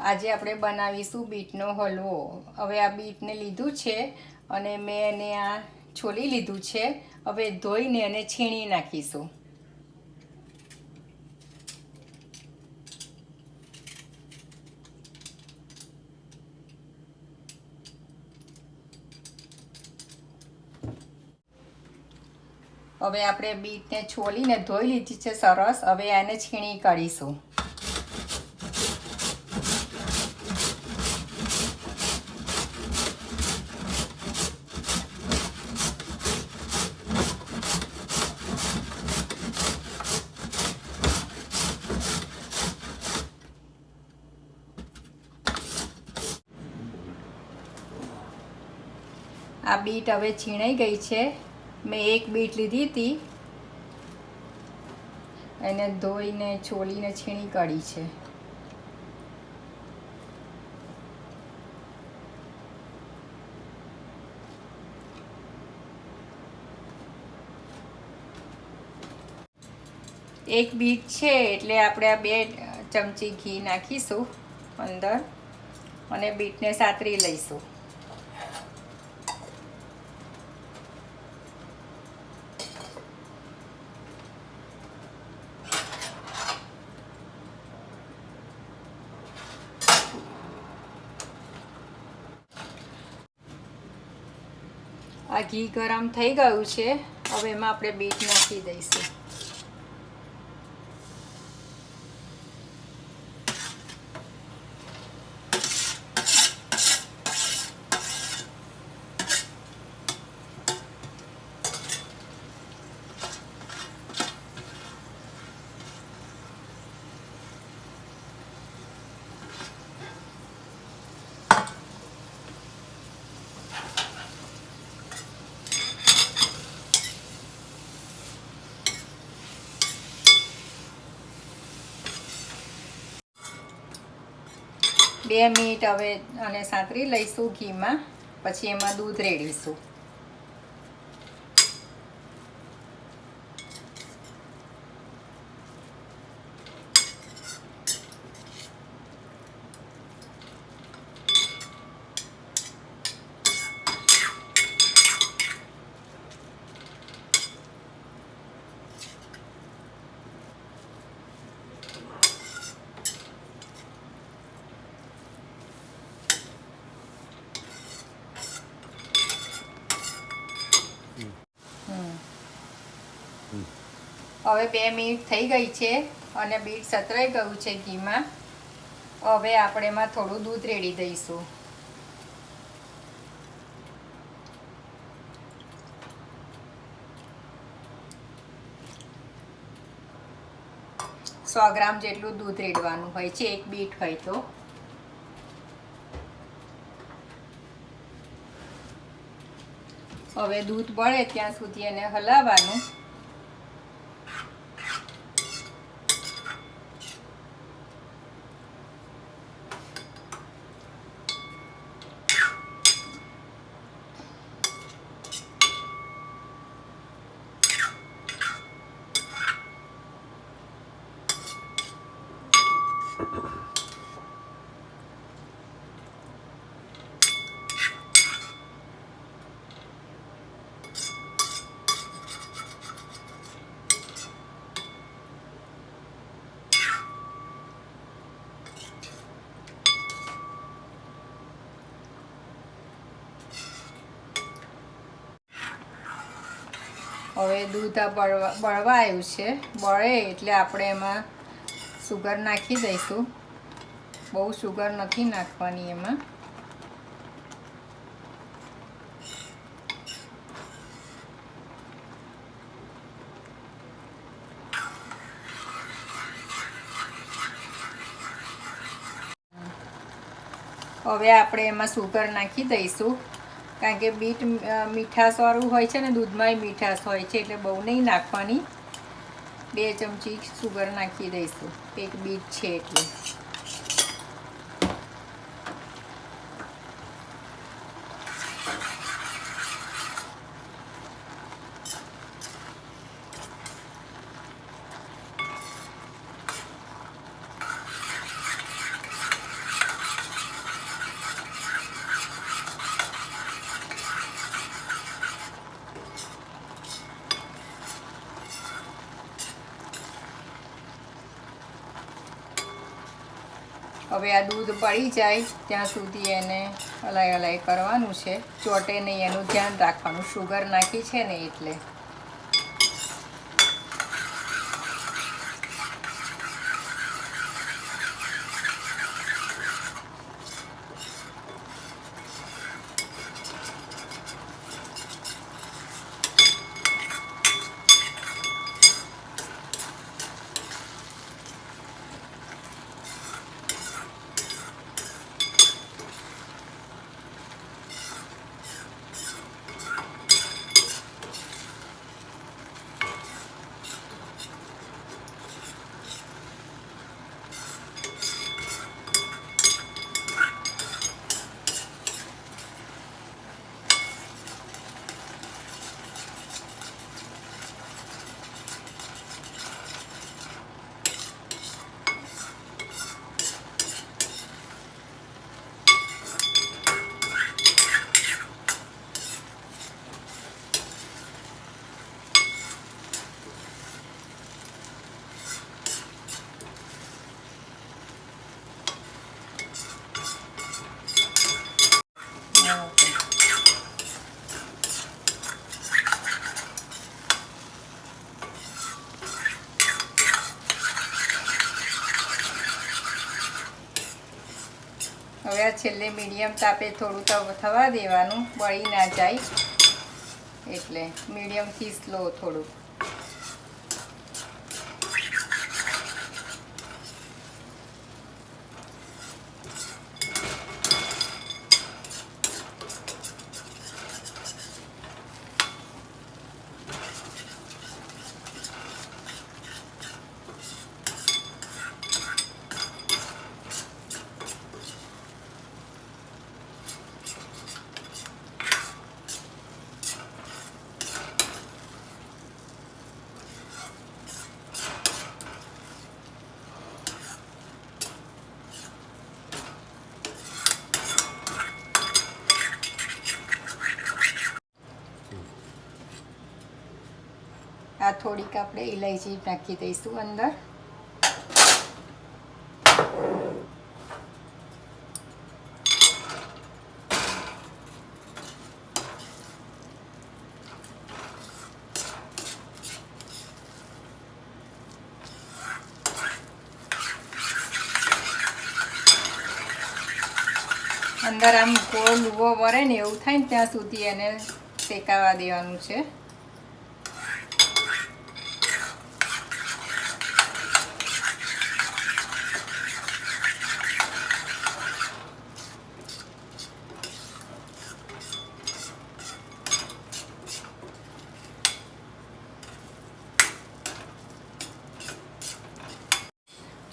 આજે આપણે બનાવીશું બીટનો હલવો. હવે આ બીટને લીધું છે અને મેં એને આ છોલી લીધું છે. હવે ધોઈને એને છીણી નાખીશું. હવે આપણે બીટને છોલીને ધોઈ લીધી છે સરસ. હવે એને છીણી કાઢીશું. આ બીટ હવે છીણાઈ ગઈ છે. મેં એક બીટ લીધી હતી. એને ધોઈને, છોલીને છીણી કાઢી છે. એક બીટ છે એટલે આપણે આ બે ચમચી ઘી નાખીશું અંદર અને બીટને સાતરી લઈશું. આ ઘી ગરમ થઈ ગયું છે. હવે એમાં આપણે બીટ નાખી દઈશું. બે મિનિટ હવે અને સાંતરી લઈશું ઘીમાં પછી એમાં દૂધ રેડીશું. હવે બે મિનિટ થઈ ગઈ છે અને બીટ સતરાઈ ગયું છે ઘીમાં. હવે આપણે એમાં થોડું દૂધ રેડી દઈશું. સો ગ્રામ જેટલું દૂધ રેડવાનું હોય છે, એક બીટ હોય તો. હવે દૂધ બળે ત્યાં સુધી એને હલાવવાનું. હવે દૂધ આ બળવા બળવા આવ્યું છે. બળે એટલે આપણે એમાં સુગર નાખી દઈશું. બહુ સુગર નથી નાખવાની એમાં. હવે આપણે એમાં સુગર નાખી દઈશું. કારણ કે બીટ મીઠાશવાળું હોય છે ને, દૂધમાંય મીઠાશ હોય છે, એટલે બહુ નહીં નાખવાની. બે ચમચી સુગર નાખી દઈશું. એક બીટ છે એટલે. હવે આ દૂધ પડી જાય ત્યાં સુધી એને અલાય અલાય કરવાનું છે. ચોટે નહીં, એનું ધ્યાન રાખવાનું. શુગર નાખી છે ને એટલે. હવે આ છેલ્લે મીડિયમ તાપે થોડું થવા દેવાનું, બળી ના જાય. એટલે મીડિયમથી સ્લો થોડું થોડીક આપણે ઇલાયચી નાખી દઈશું અંદર. અંદર આમ ગોળ લુવો વરે ને એવું થાય ને ત્યાં સુધી એને શેકાવા દેવાનું છે.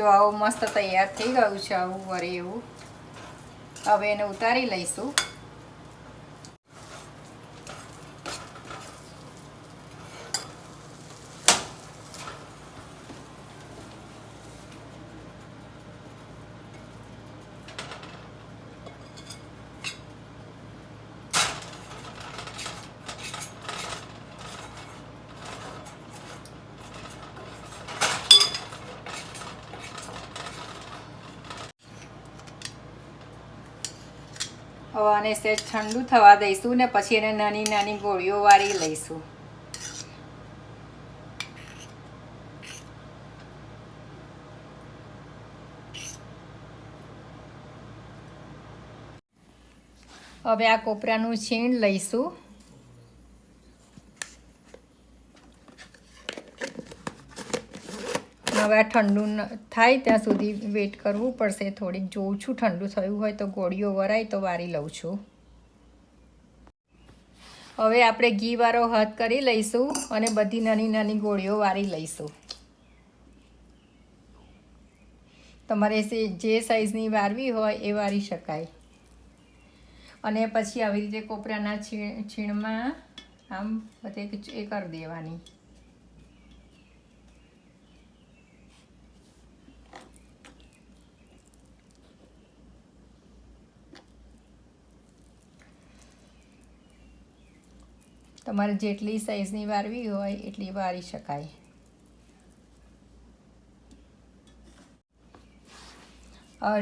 જો આવું મસ્ત તૈયાર થઈ ગયું છે આવું વરે એવું. હવે એને ઉતારી લઈશું. હવે આને સહેજ ઠંડુ થવા દઈશું ને પછી એને નાની નાની ગોળીઓ વાળી લઈશું. હવે આ કોપરાનું છીણ લઈશું. હવે આ ઠંડુ થાય ત્યાં સુધી વેટ કરવું પડશે થોડીક. જોઉં છું ઠંડુ થયું હોય તો ગોળીઓ વરાય તો વારી લઉં છું. હવે આપણે ઘીવાળો હાથ કરી લઈશું અને બધી નાની નાની ગોળીઓ વારી લઈશું. તમારે જે સાઈઝની વારવી હોય એ વારી શકાય. અને પછી આવી રીતે કોપરાના છીણ, છીણમાં આમ બધે એ કરી દેવાની. તમારે જેટલી સાઈઝની વારવી હોય એટલી વારી શકાય.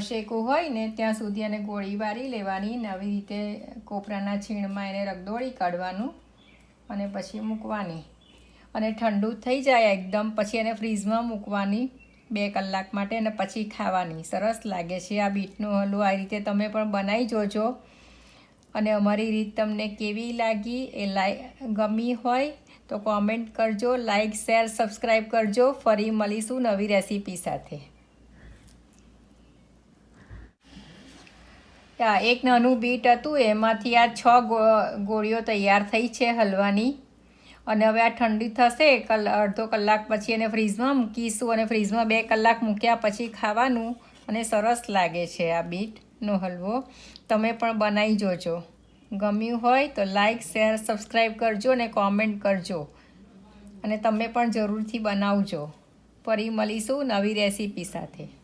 શેકો હોય ને ત્યાં સુધી એને ગોળી વારી લેવાની ને આવી રીતે કોપરાના છીણમાં એને રગદોળી કાઢવાનું અને પછી મૂકવાની. અને ઠંડુ થઈ જાય એકદમ, પછી એને ફ્રીઝમાં મૂકવાની બે કલાક માટે અને પછી ખાવાની. સરસ લાગે છે આ બીટનો હલવો. આ રીતે તમે પણ બનાવી જોજો. અને અમારી રીત તમને કેવી લાગી એ લાઈ ગમી હોય તો કોમેન્ટ કરજો લાઈક શેર સબસ્ક્રાઈબ કરજો. ફરી મળીશું નવી રેસીપી સાથે. એક નાનું બીટ હતું, એમાંથી આ છ ગોળીઓ તૈયાર થઈ છે હલવાની. અને હવે આ ઠંડી થશે, કલ, અડધો કલાક પછી એને ફ્રીઝમાં મૂકીશું અને ફ્રીઝમાં બે કલાક મૂક્યા પછી ખાવાનું. અને સરસ લાગે છે આ બીટનો હલવો. તમે પણ બનાવી જોજો. ગમ્યું હોય તો લાઈક શેર સબસ્ક્રાઈબ કરજો અને કોમેન્ટ કરજો. અને તમે પણ જરૂરથી બનાવજો. ફરી મળીશું નવી રેસીપી સાથે.